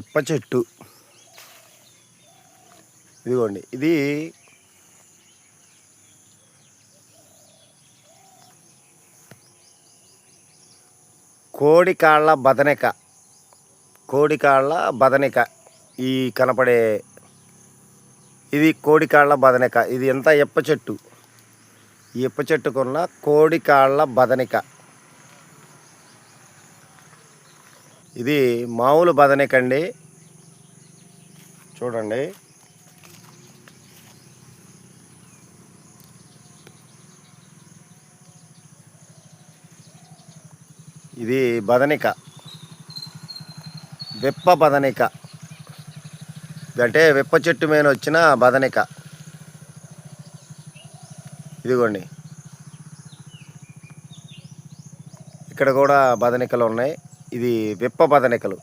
ఇప్ప చెట్టు. ఇదిగోండి ఇది కోడికాళ్ళ బదనిక. కోడికాళ్ళ బదనిక ఈ కనపడే ఇది కోడికాళ్ళ బదనిక. ఇది ఎంత ఇప్ప చెట్టు? ఈ ఇప్ప చెట్టుకున్న కోడికాళ్ళ బదనిక. ఇది మామూలు బదనిక అండి చూడండి. ఇది బదనిక. వెప్ప బదనిక. అంటే విప్ప చెట్టు మీద వచ్చిన బదనిక. ఇదిగోండి. ఇక్కడ కూడా బదనికలు ఉన్నాయి. ఇది విప్ప బదనికలు